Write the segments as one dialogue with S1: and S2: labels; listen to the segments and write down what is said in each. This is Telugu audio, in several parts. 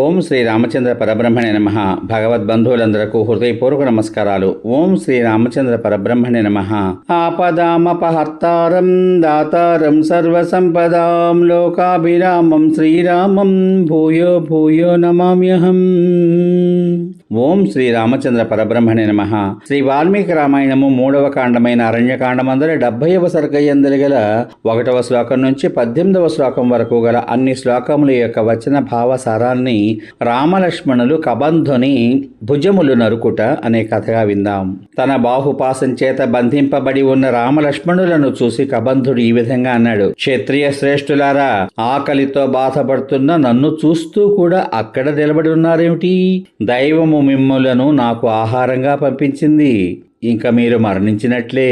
S1: ఓం శ్రీ రామచంద్ర పరబ్రహ్మణే నమ. భగవద్బంధువులందరకు హృదయపూర్వక నమస్కారాలు. ఓం శ్రీ రామచంద్ర పరబ్రహ్మణే నమ. ఆపదామపహర్తారం దాతారం సర్వసంపదాం లోకాభిరామం శ్రీరామం భూయో భూయో నమామ్యహం. ఓం శ్రీ రామచంద్ర పరబ్రహ్మణే నమ. శ్రీ వాల్మీకి రామాయణము మూడవ కాండమైన అరణ్యకాండమందరి డెబ్బైవ సర్గయ్యందరి గల ఒకటవ శ్లోకం నుంచి పద్దెనిమిదవ శ్లోకం వరకు గల అన్ని శ్లోకముల యొక్క వచన భావ సారాన్ని రామలక్ష్మణులు కబంధుని భుజములు నరుకుట అనే కథగా విందాం. తన బాహుపాసం చేత బంధింపబడి ఉన్న రామలక్ష్మణులను చూసి కబంధుడు ఈ విధంగా అన్నాడు. క్షత్రియ శ్రేష్ఠులారా ఆకలితో బాధపడుతున్న నన్ను చూస్తూ కూడా అక్కడ నిలబడి ఉన్నారేమిటి? దైవము మిమ్ములను నాకు ఆహారంగా పంపించింది. ఇంకా మీరు మరణించినట్లే.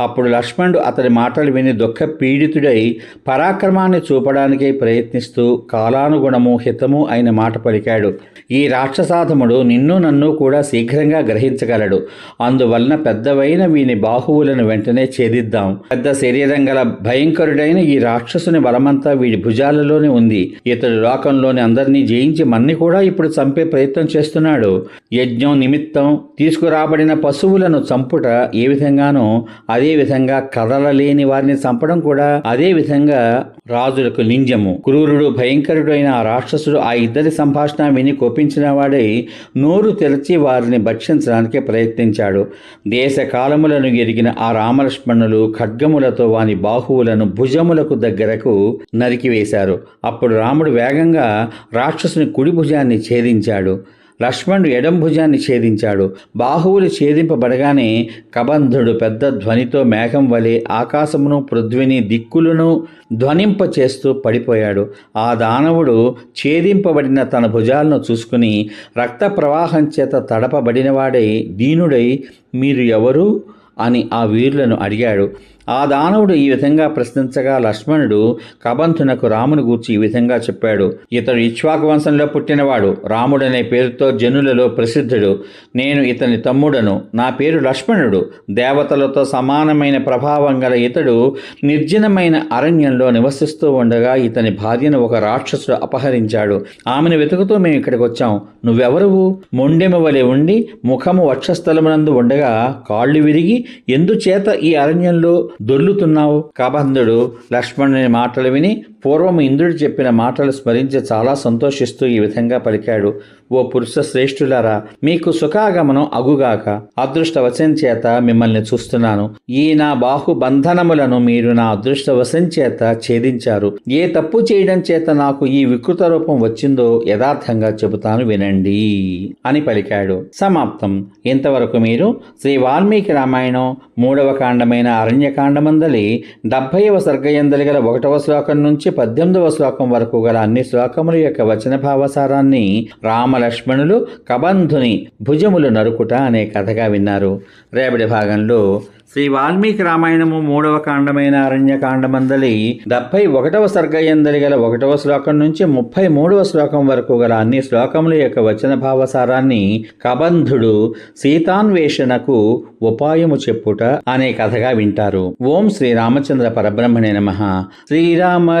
S1: అప్పుడు లక్ష్మణుడు అతని మాటలు విని దుఃఖ పీడితుడై పరాక్రమాన్ని చూపడానికి ప్రయత్నిస్తూ కాలానుగుణము హితము అయిన మాట పలికాడు. ఈ రాక్షసాధముడు నిన్ను నన్ను కూడా శీఘ్రంగా గ్రహించగలడు. అందువలన పెద్దవైన వీని బాహువులను వెంటనే ఛేదిద్దాం. పెద్ద శరీరం గల భయంకరుడైన ఈ రాక్షసుని బలమంతా వీడి భుజాలలోనే ఉంది. ఇతడు లోకంలోని అందరినీ జయించి మన్ని కూడా ఇప్పుడు చంపే ప్రయత్నం చేస్తున్నాడు. యజ్ఞం నిమిత్తం తీసుకురాబడిన పశువులను చంపుట ఏ విధంగానో అదే విధంగా కదలలేని వారిని చంపడం కూడా అదే విధంగా రాజులకు లింజము. క్రూరుడు భయంకరుడు అయిన ఆ రాక్షసుడు ఆ ఇద్దరి సంభాషణ విని కోపించిన వాడై నోరు తెరచి వారిని భక్షించడానికి ప్రయత్నించాడు. దేశ కాలములను ఎరిగిన ఆ రామలక్ష్మణులు ఖడ్గములతో వాని బాహువులను భుజములకు దగ్గరకు నరికివేశారు. అప్పుడు రాముడు వేగంగా రాక్షసుని కుడి భుజాన్ని ఛేదించాడు. లక్ష్మణుడు ఎడం భుజాన్ని ఛేదించాడు. బాహువులు ఛేదింపబడగానే కబంధుడు పెద్ద ధ్వనితో మేఘం వలె ఆకాశమును పృథ్విని దిక్కులను ధ్వనింప చేస్తూ పడిపోయాడు. ఆ దానవుడు ఛేదింపబడిన తన భుజాలను చూసుకుని రక్త ప్రవాహం చేత తడపబడినవాడై దీనుడై మీరు ఎవరు? అని ఆ వీరులను అడిగాడు. ఆ దానవుడు ఈ విధంగా ప్రశ్నించగా లక్ష్మణుడు కబంధునకు రాముని గూర్చి ఈ విధంగా చెప్పాడు. ఇతడు ఇక్ష్వాకు వంశంలో పుట్టినవాడు. రాముడనే పేరుతో జనులలో ప్రసిద్ధుడు. నేను ఇతని తమ్ముడను. నా పేరు లక్ష్మణుడు. దేవతలతో సమానమైన ప్రభావం గల ఇతడు నిర్జనమైన అరణ్యంలో నివసిస్తూ ఉండగా ఇతని భార్యను ఒక రాక్షసుడు అపహరించాడు. ఆమెను వెతుకుతూ మేము ఇక్కడికి వచ్చాం. నువ్వెవరువు? మొండెము వలె ఉండి ముఖము వక్షస్థలమునందు ఉండగా కాళ్ళు విరిగి ఎందుచేత ఈ అరణ్యంలో దొర్లుతున్నావు. కబంధుడు లక్ష్మణుని మాటలు విని పూర్వం ఇంద్రుడు చెప్పిన మాటలు స్మరించి చాలా సంతోషిస్తూ ఈ విధంగా పలికాడు. ఓ పురుష శ్రేష్ఠులారా మీకు సుఖాగమనం అగుగాక అదృష్టవశం చేత మిమ్మల్ని చూస్తున్నాను. ఈ నా బాహు బంధనములను మీరు నా అదృష్టవశం చేత ఛేదించారు. ఏ తప్పు చేయడం చేత నాకు ఈ వికృత రూపం వచ్చిందో యథార్థంగా చెబుతాను వినండి అని పలికాడు. సమాప్తం. ఇంతవరకు మీరు శ్రీ వాల్మీకి రామాయణం మూడవ కాండమైన అరణ్యకాండమందలి డెబ్భైవ సర్గయందలి గల ఒకటవ శ్లోకం నుంచి పద్దెనిమిదవ శ్లోకం వరకు గల అన్ని శ్లోకముల యొక్క వచన భావసారాన్ని రామలక్ష్మణులు కబంధుని భుజములు నరుకుట అనే కథగా విన్నారు. రేపటి భాగంలో శ్రీ వాల్మీకి రామాయణము మూడవ కాండమైన అరణ్యకాండమందలి డెబ్బై ఒకటవ సర్గయందలి గల ఒకటవ శ్లోకం నుంచి ముప్పై మూడవ శ్లోకం వరకు గల అన్ని శ్లోకముల యొక్క వచన భావసారాన్ని కబంధుడు సీతాన్వేషణకు ఉపాయము చెప్పుట అనే కథగా వింటారు. ఓం శ్రీ రామచంద్ర పరబ్రహ్మణే నమ. శ్రీరామ